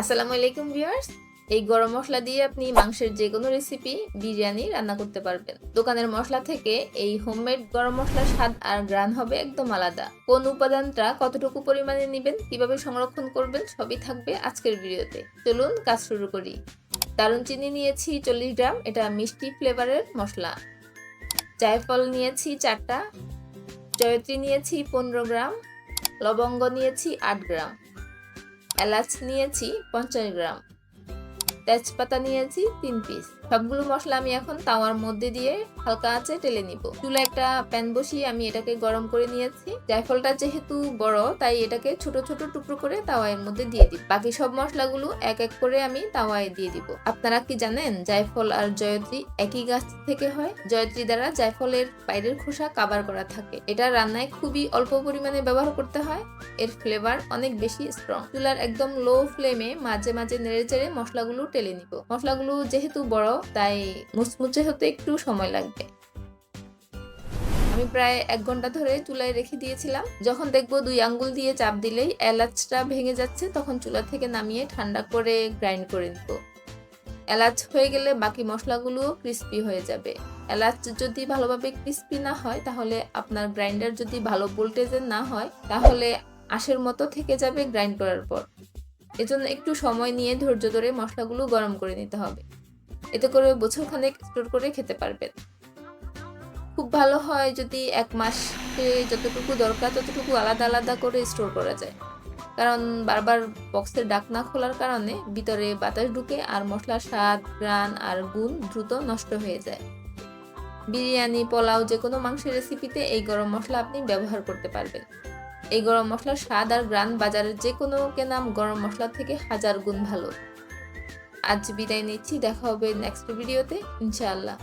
আসসালামু আলাইকুম ভিউয়ার্স। এই গরম মশলা দিয়ে আপনি মাংসের যে কোনো রেসিপি বিরিয়ানি রান্না করতে পারবেন। দোকানের মশলা থেকে এই হোমমেড গরম মশলার স্বাদ আর গ্রান হবে একদম আলাদা। কোন উপাদানটা কতটুকু পরিমাণে নেবেন, কীভাবে সংরক্ষণ করবেন, সবই থাকবে আজকের ভিডিওতে। চলুন কাজ শুরু করি। দারুণ চিনি নিয়েছি চল্লিশ গ্রাম, এটা মিষ্টি ফ্লেভারের মশলা। জায়ফল নিয়েছি চারটা, জয়ত্রী নিয়েছি পনেরো গ্রাম, লবঙ্গ নিয়েছি আট গ্রাম। এলাচ নিয়েছি পঞ্চাশ গ্রাম। তেজপাতা নিয়েছি তিন পিস সবগুলো মশলা আমি এখন তাওয়ার মধ্যে দিয়ে হালকা আঁচে টেলে নিব। চুলা একটা প্যান বসিয়ে আমি এটাকে গরম করে নিয়েছি। জায়ফলটা যেহেতু বড়, তাই এটাকে ছোট ছোট টুকরো করে তাওয়ার মধ্যে দিয়ে দিব বাকি সব মশলাগুলো এক এক করে আমি তাওয়ায় দিয়ে দিব। আপনারা কি জানেন জায়ফল আর জয়ত্রী একই গাছ থেকে হয়? জয়ত্রী দ্বারা জায়ফলের বাইরের খোসা কাবার করা থাকে। এটা রান্নায় খুবই অল্প পরিমাণে ব্যবহার করতে হয়। এর ফ্লেভার অনেক বেশি স্ট্রং চুলার একদম লো ফ্লেমে মাঝে মাঝে নেড়ে চেড়ে মশলাগুলো টেলে নিব। মশলাগুলো যেহেতু বড়, তাই মুচমুচে হতে একটু সময় লাগবে। আমি প্রায় এক ঘণ্টা ধরে চুলায় রেখে দিয়েছিলাম। যখন দেখব দুই আঙ্গুল দিয়ে চাপ দিলেই এলাচটা ভেঙে যাচ্ছে, তখন চুলা থেকে নামিয়ে ঠান্ডা করে গ্রাইন্ড করে নিব। এলাচ হয়ে গেলে বাকি মশলাগুলো ক্রিস্পি হয়ে যাবে। এলাচ যদি ভালোভাবে ক্রিস্পি না হয়, তাহলে আপনার গ্রাইন্ডার যদি ভালো ভোল্টেজের না হয়, তাহলে আশের মতো থেকে যাবে গ্রাইন্ড করার পর। এজন্য একটু সময় নিয়ে ধৈর্য ধরে মশলাগুলো গরম করে নিতে হবে। এতে করে বছরখানেক স্টোর করে খেতে পারবেন। খুব ভালো হয় যদি এক মাসে যতটুকু দরকার ততটুকু আলাদা আলাদা করে স্টোর করা যায়। কারণ বারবার বক্সের ডাকনা খোলার কারণে ভিতরে বাতাস ঢুকে আর মশলার স্বাদ, গ্রান আর গুণ দ্রুত নষ্ট হয়ে যায়। বিরিয়ানি, পোলাও যে কোনো মাংসের রেসিপিতে এই গরম মশলা আপনি ব্যবহার করতে পারবেন। এই গরম মশলার স্বাদ আর গ্রান বাজারের যে কোনো কেনা গরম মশলা থেকে হাজার গুণ ভালো। আজ বিদায় নিচ্ছি, দেখা হবে নেক্সট ভিডিওতে ইনশাআল্লাহ।